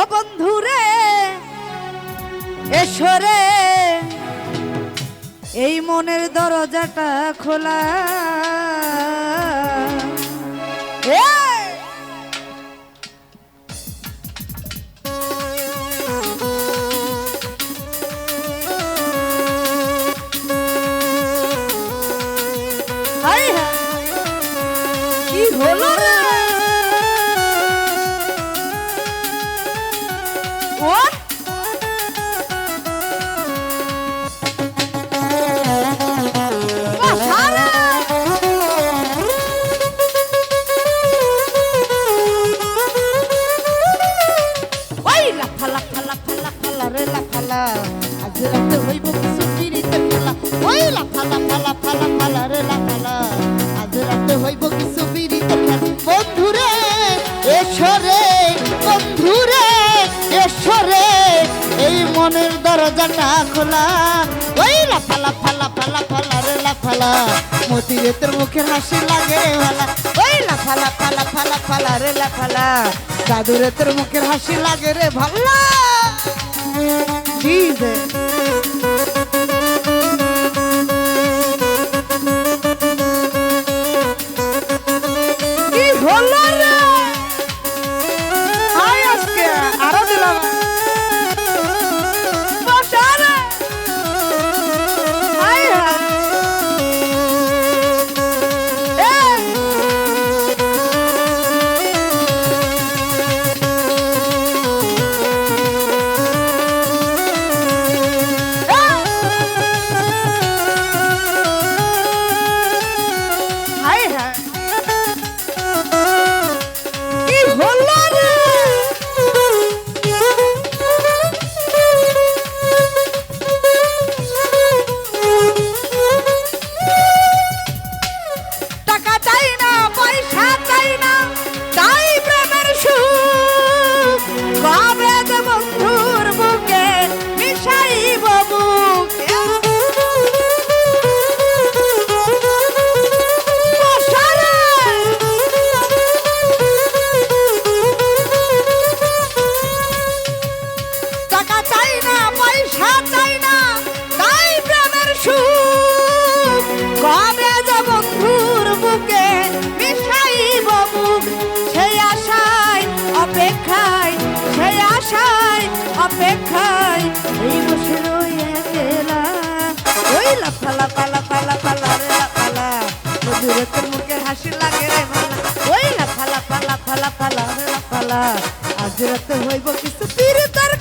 ও বন্ধুরে এসরে এই মনের দরজাটা খোলা। কি হলো রে? দোকানটা খোলা, ওই লাফালা ফালা ফালা ফালা রে লাফালা মতিরে তোর মুখের হাসি লাগে ভালা ওই লাফালা ফালা ফালা ফালা রে লাফালা দাদুরে তোর মুখের হাসি লাগে রে ভাল্লা। Jesus. হাসি ফলা ফলা ফলা ওই লাফালা পালা ফালা ফালা ফালা আজ রাতে হইব কিছু তীর তার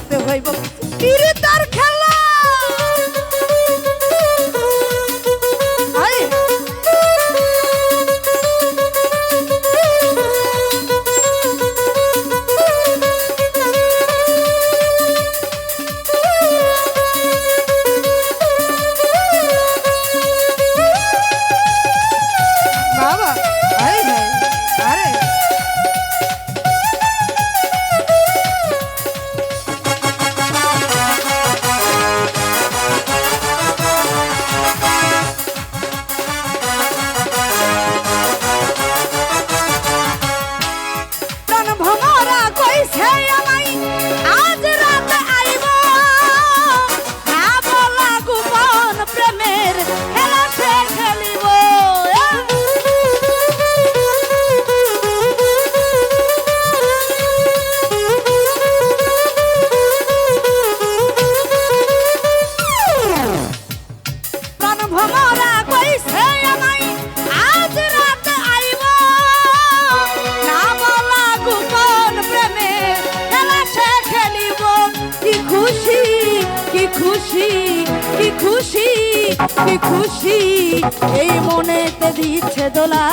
আজ রাতে হইব। কি খুশি এই মনেতে দিচ্ছে দোলা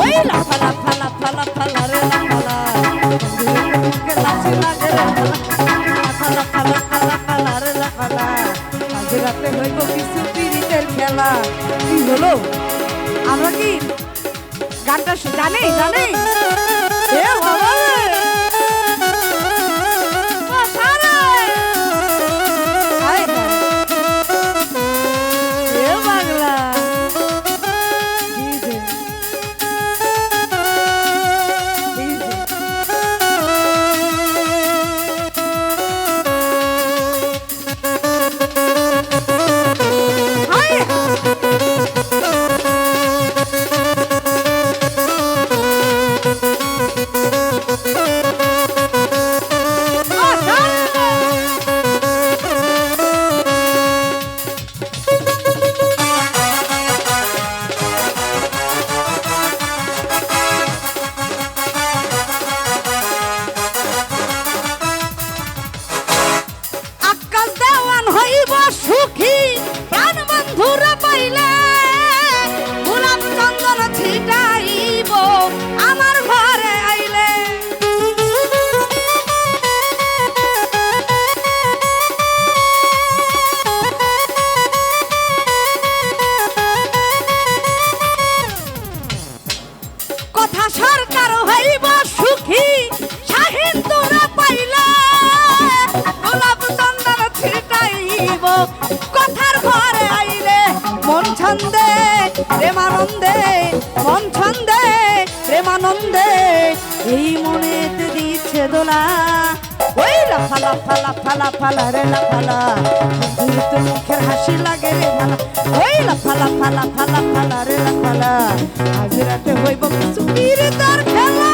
ওই লাফা লাফা লাফা লাফা লা রে লাফালা মুখে লাচি লাগে রে লাফা লাফা লাফা লাফা লা লাফালা আজ রাতে হইব কিছু পিরিতের খেলা কি হলো আমরা কি গানটা জানি জানি বাবা ও ছিটাইব কথার ঘরে আইলে মন ছন্দে, প্রেমানন্দে, মন ছন্দে, প্রেমানন্দে। এই মনেতে দিচ্ছে দোলা। ওই লাফা লাফা লাফা লাফা রে লাফালা তো মুখের হাসি লাগে রে ভালা। ওই লাফা লাফা লাফা লাফা রে লাফালা আজ রাতে হইব কিছু তার খেলা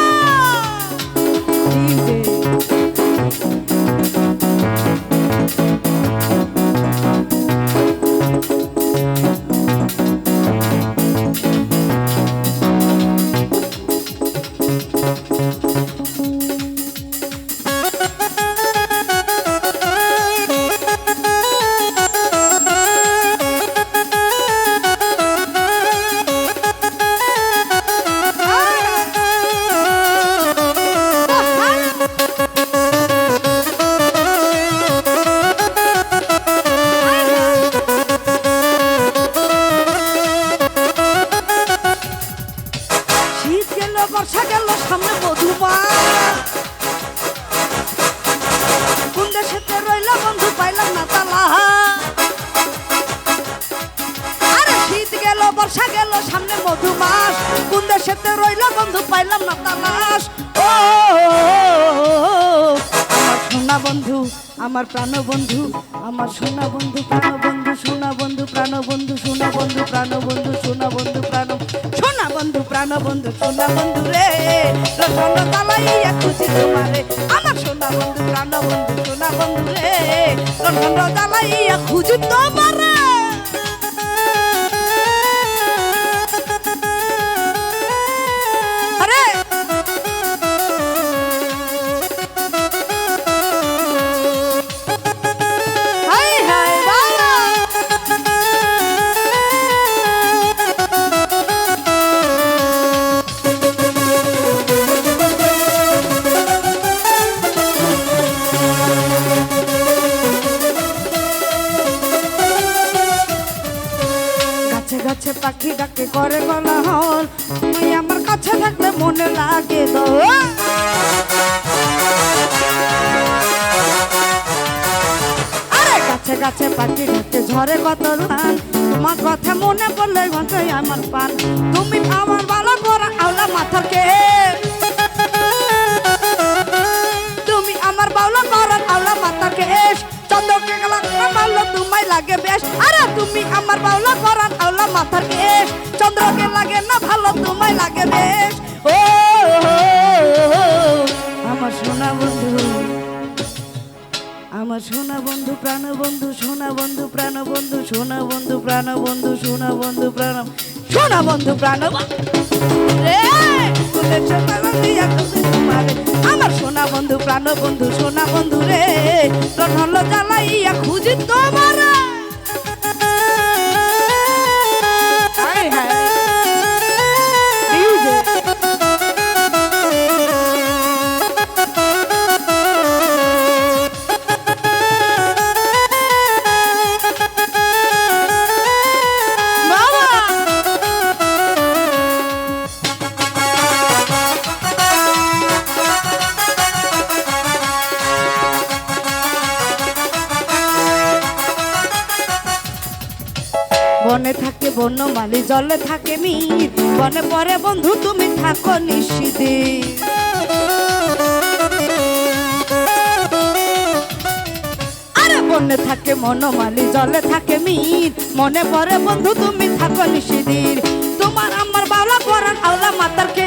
বর্ষা গেল সামনে মধুমাস। কোন দেশেতে রইলা বন্ধু পাইলাম না তালাশ। ও, আমার সোনা বন্ধু, আমার প্রাণ বন্ধু, আমার সোনা বন্ধু, প্রাণ বন্ধু, সোনা বন্ধু, প্রাণ বন্ধু, সোনা বন্ধু, প্রাণ বন্ধু, সোনা বন্ধু, প্রাণ, সোনা বন্ধু, প্রাণ বন্ধু, সোনা বন্ধু রে। রসন তালাইয়া খুশি তোমারে, আমার সোনা বন্ধু, প্রাণ বন্ধু, সোনা বন্ধু রে। রসন তালাইয়া খুঁজি তোমারে করে গলা হল তুমি আমার কাছে থাকলে মনে লাগে তো। আরে গাছে পাখি ডাকে ঝরে কত লাল। তোমার কথা মনে পড়লে ঘন্টায় আমার পান তুমি আমার ভালো করা আওলা মাথার কে তুমি আমার বাউলা করার আওলা মাথা কেশ। চন্দ্রকে গেলা তোমায় লাগে বেশ। আরে তুমি আমার বাউলা মাথার কেশ চন্দ্রকে লাগে না ভালো, তোমায় লাগে বেশ। ও আমার সোনা বন্ধু, আমার সোনা বন্ধু, প্রাণ বন্ধু, সোনা বন্ধু, প্রাণ বন্ধু, সোনা বন্ধু, প্রাণ বন্ধু, সোনা বন্ধু, প্রাণ সোনা বন্ধু, প্রাণ। আমার সোনা বন্ধু, প্রাণ বন্ধু, সোনা বন্ধু রে। হলো জ্বালাইয়া খুঁজি তোমার। বন্যমালি জলে থাকে মির। বনে পরে বন্ধু, তুমি থাকো নিশ্চিতে বনে থাকে মনোমালি, জলে থাকে মির। মনে পরে বন্ধু, তুমি থাকো নিশিদির তোমার আমার বাউলা করান আওলা মাতার কে।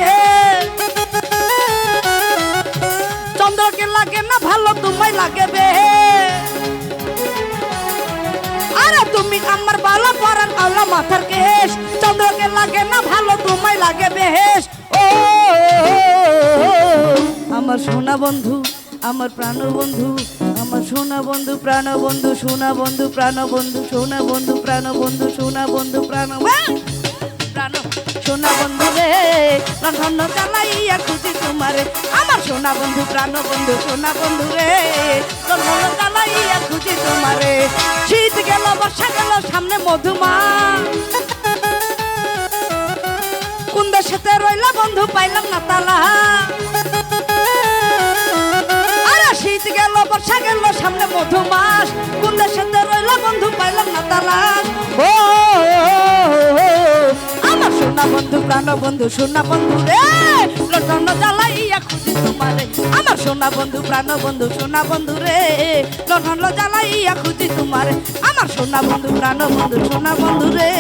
চন্দ্রকে লাগে না ভালো, তোমায় লাগে বে। তুমি আমার বাউলা করান আওলা মাথার কেশ। চন্দ্রকে লাগে না ভালো, তোমায় লাগে বেহেশ। ও, আমার সোনা বন্ধু, আমার প্রাণ বন্ধু, আমার সোনা বন্ধু, প্রাণ বন্ধু, সোনা বন্ধু, প্রাণ বন্ধু, সোনা বন্ধু, প্রাণ বন্ধু, সোনা বন্ধু, প্রাণ প্রাণ সোনা বন্ধু রে। রন্ধন চালাইয়া খুঁজি তোমারে, আমার সোনা বন্ধু, প্রাণ বন্ধু, সোনা বন্ধু রে। রন্ধন চালাইয়া খুঁজি তোমারে, শীত গেল সামনে মধুমা কোন দেশেতে রইলা বন্ধু পাইলাম না তালা শীত গেল বর্ষা গেল সামনে মধু মাস কোন দেশেতে রইলা বন্ধু পাইলাম না তালাশ ও আমার সোনা বন্ধু প্রাণ বন্ধু সোনা বন্ধু রে লটন জ্বালাইয়া খুঁজি তোমারে। আমার সোনা বন্ধু, প্রাণ বন্ধু, সোনা বন্ধু রে। লটন জ্বালাইয়া খুঁজি তোমারে। আমার সোনা বন্ধু, প্রাণ বন্ধু, সোনা বন্ধু রে।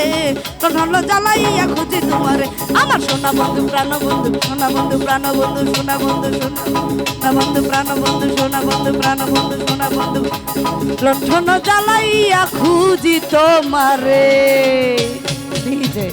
লটন জ্বালাইয়া খুঁজি তোমারে। আমার সোনা বন্ধু, প্রাণ বন্ধু, সোনা বন্ধু, প্রাণ বন্ধু, সোনা বন্ধু সোনা বন্ধু, প্রাণ বন্ধু সোনা বন্ধু, প্রাণ বন্ধু, সোনা বন্ধু। লঠন জ্বালাইয়া খুঁজি তোমারে। ডিজে